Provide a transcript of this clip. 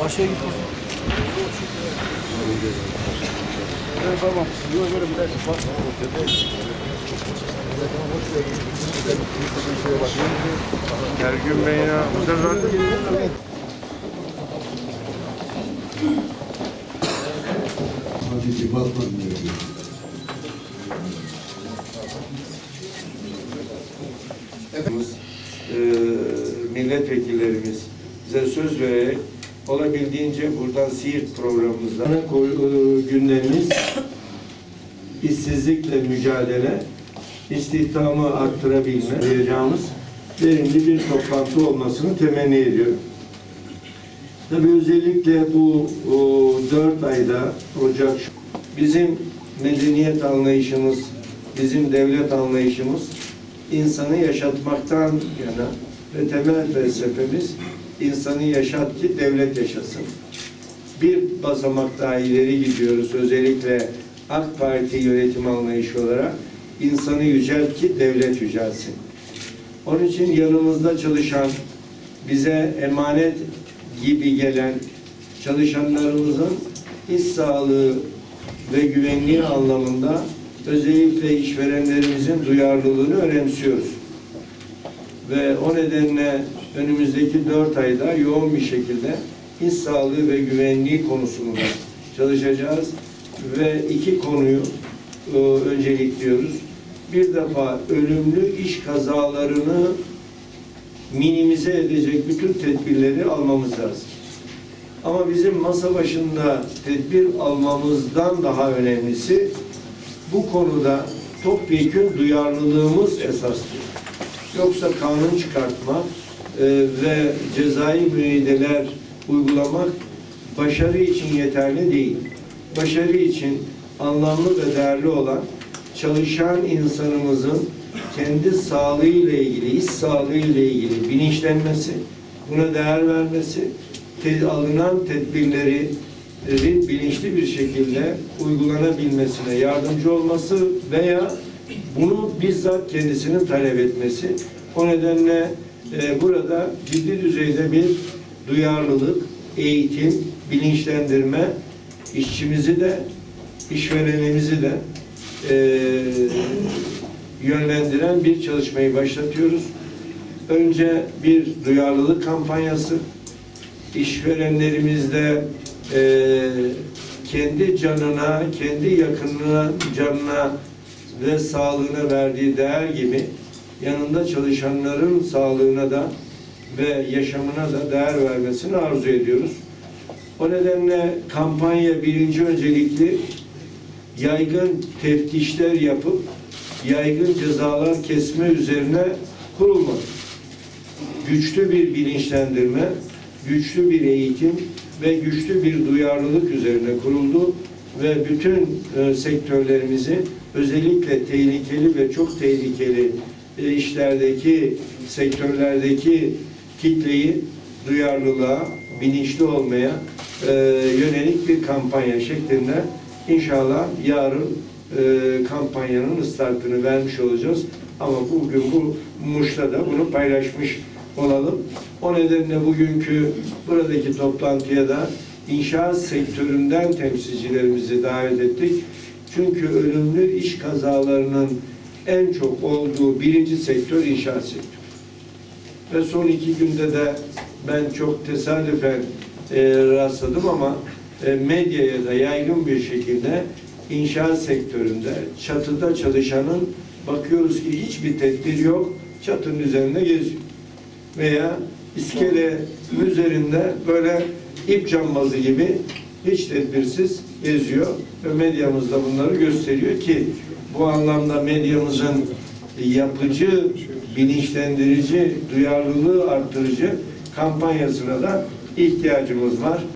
Başa git. Ergün Bey'in bu sefer Hatice Batman diyor. Hepimiz e, milletvekillerimiz bize söz vererek olabildiğince buradan Siirt programımızda e, gündemimiz işsizlikle mücadele, istihdamı arttırabilme diyeceğimiz verimli bir toplantı olmasını temenni ediyorum. Tabii özellikle bu o, dört ayda Ocak bizim medeniyet anlayışımız, bizim devlet anlayışımız insanı yaşatmaktan yana ve temel felsefemiz insanı yaşat ki devlet yaşasın. Bir basamak daha ileri gidiyoruz özellikle AK Parti yönetim anlayışı olarak insanı yücelt ki devlet yücelsin. Onun için yanımızda çalışan, bize emanet gibi gelen çalışanlarımızın iş sağlığı ve güvenliği anlamında özellikle işverenlerimizin duyarlılığını önemsiyoruz. Ve o nedenle önümüzdeki dört ayda yoğun bir şekilde iş sağlığı ve güvenliği konusunda çalışacağız. Ve iki konuyu e, öncelikliyoruz. Bir defa ölümlü iş kazalarını minimize edecek bütün tedbirleri almamız lazım. Ama bizim masa başında tedbir almamızdan daha önemlisi bu konuda topyekun duyarlılığımız esastır. Yoksa kanun çıkartma e, ve cezai müeyyideler uygulamak başarı için yeterli değil. Başarı için anlamlı ve değerli olan çalışan insanımızın kendi sağlığı ile ilgili, iş sağlığı ile ilgili bilinçlenmesi, buna değer vermesi, te- alınan tedbirleri e, bilinçli bir şekilde uygulanabilmesine yardımcı olması veya bunu bizzat kendisinin talep etmesi. O nedenle e, burada ciddi düzeyde bir duyarlılık, eğitim, bilinçlendirme, işçimizi de, işverenimizi de e, yönlendiren bir çalışmayı başlatıyoruz. Önce bir duyarlılık kampanyası, işverenlerimizde e, kendi canına, kendi yakınına, canına ve sağlığına verdiği değer gibi yanında çalışanların sağlığına da ve yaşamına da değer vermesini arzu ediyoruz. O nedenle kampanya birinci öncelikli yaygın teftişler yapıp yaygın cezalar kesme üzerine kurulmadı. Güçlü bir bilinçlendirme, güçlü bir eğitim ve güçlü bir duyarlılık üzerine kuruldu ve bütün e, sektörlerimizi özellikle tehlikeli ve çok tehlikeli e, işlerdeki sektörlerdeki kitleyi duyarlılığa, bilinçli olmaya e, yönelik bir kampanya şeklinde inşallah yarın e, kampanyanın startını vermiş olacağız. Ama bugün bu Muş'ta da bunu paylaşmış olalım. O nedenle bugünkü buradaki toplantıya da inşaat sektöründen temsilcilerimizi davet ettik. Çünkü ölümlü iş kazalarının en çok olduğu birinci sektör inşaat sektörü. Ve son iki günde de ben çok tesadüfen e, rastladım ama e, medyaya da yaygın bir şekilde inşaat sektöründe çatıda çalışanın bakıyoruz ki hiçbir tedbir yok, çatının üzerinde geziyor. Veya iskele üzerinde böyle ip cambazı gibi hiç tedbirsiz geziyor ve medyamız da bunları gösteriyor ki bu anlamda medyamızın yapıcı, bilinçlendirici, duyarlılığı arttırıcı kampanyasına da ihtiyacımız var.